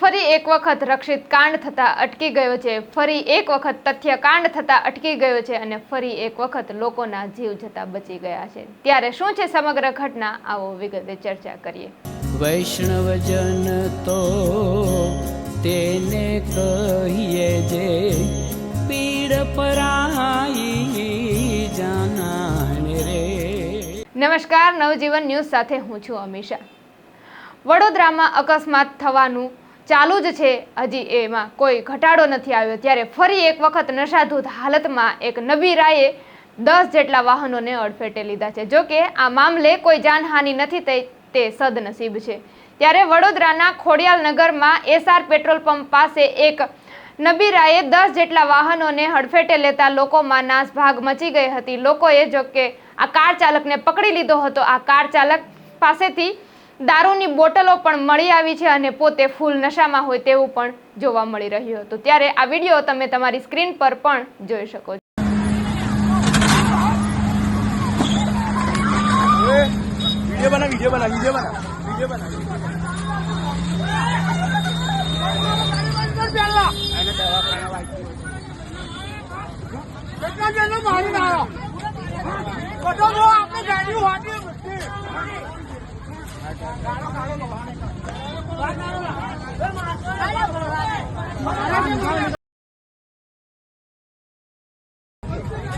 ફરી એક વખત રક્ષિત કાંડ થતા અટકી ગયો છે. ફરી એક વખત તથ્ય કાંડ થતા અટકી ગયો છે અને ફરી એક વખત લોકોના જીવ જતા બચી ગયા છે. ત્યારે શું છે સમગ્ર ઘટના? આવો વિગતે ચર્ચા કરીએ. વૈષ્ણવજન તો તેને કહીએ જે પીડ પરાઈ જાનાને રે. નમસ્કાર નવજીવન ન્યૂઝ સાથે હું છું અમીષા. વડોદરામાં અકસ્માત થવાનું ચાલુ જ છે. હજી એમાં કોઈ ઘટાડો નથી આવ્યો. ત્યારે ફરી એક વખત નશાધૂત હાલતમાં એક નબીરાએ દસ જેટલા વાહનોને અડફેટે લીધા છે. જો કે આ મામલે કોઈ જાનહાનિ નથી થઈ, તે સદનસીબ છે. ત્યારે વડોદરાના ખોડિયાલ નગરમાં એસઆર પેટ્રોલ પંપ પાસે એક નબીરાએ દસ જેટલા વાહનોને હડફેટે લેતા લોકોમાં નાસભાગ મચી ગઈ હતી. લોકોએ જો કે આ કાર ચાલકને પકડી લીધો હતો. આ કાર ચાલક પાસેથી દારૂની બોટલો પણ મળી આવી છે અને પોતે ફૂલ નશામાં હોય તેવું પણ જોવા મળી રહ્યું હતું. ત્યારે આ વીડિયો તમે તમારી સ્ક્રીન પર પણ જોઈ શકો છો. આપણે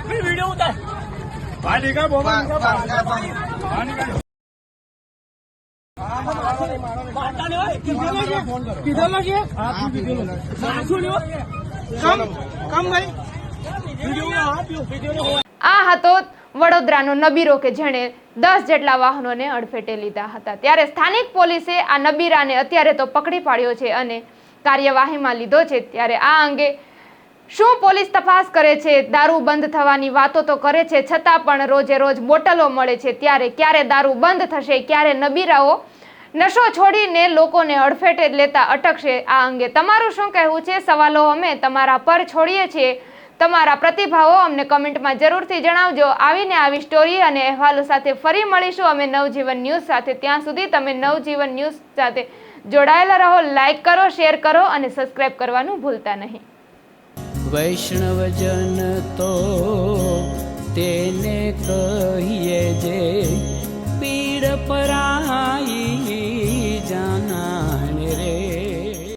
વીડિયો ઉતાર આ હતો વડોદરાનો નબીરો કે જેણે દસ જેટલા વાહનોને અડફેટે લીધા હતા. ત્યારે સ્થાનિક પોલીસે આ નબીરાને અત્યારે તો પકડી પાડ્યો છે અને કાર્યવાહીમાં લીધો છે. ત્યારે આ અંગે શું પોલીસ તપાસ કરે છે, દારૂ બંધ થવાની વાતો તો કરે છે, છતાં પણ રોજે રોજ બોટલો મળે છે. ત્યારે ક્યારે દારૂ બંધ થશે, ક્યારે નબીરાઓ નશો છોડીને લોકોને અડફેટે લેતા અટકશે, આ અંગે તમારું શું કહેવું છે? સવાલો અમે તમારા પર છોડીએ છીએ. તમારા પ્રતિભાવો અમને કમેન્ટમાં જરૂરથી જણાવજો. આવીને આવી સ્ટોરી અને અહેવાલો સાથે ફરી મળીશું. અમે નવજીવન ન્યૂઝ સાથે. ત્યાં સુધી તમે નવજીવન ન્યૂઝ સાથે જોડાયેલા રહો. લાઈક કરો, શેર કરો અને સબસ્ક્રાઇબ કરવાનું ભૂલતા નહીં. વૈષ્ણવજન તો તેને કહીએ જે પીડ પરાઈ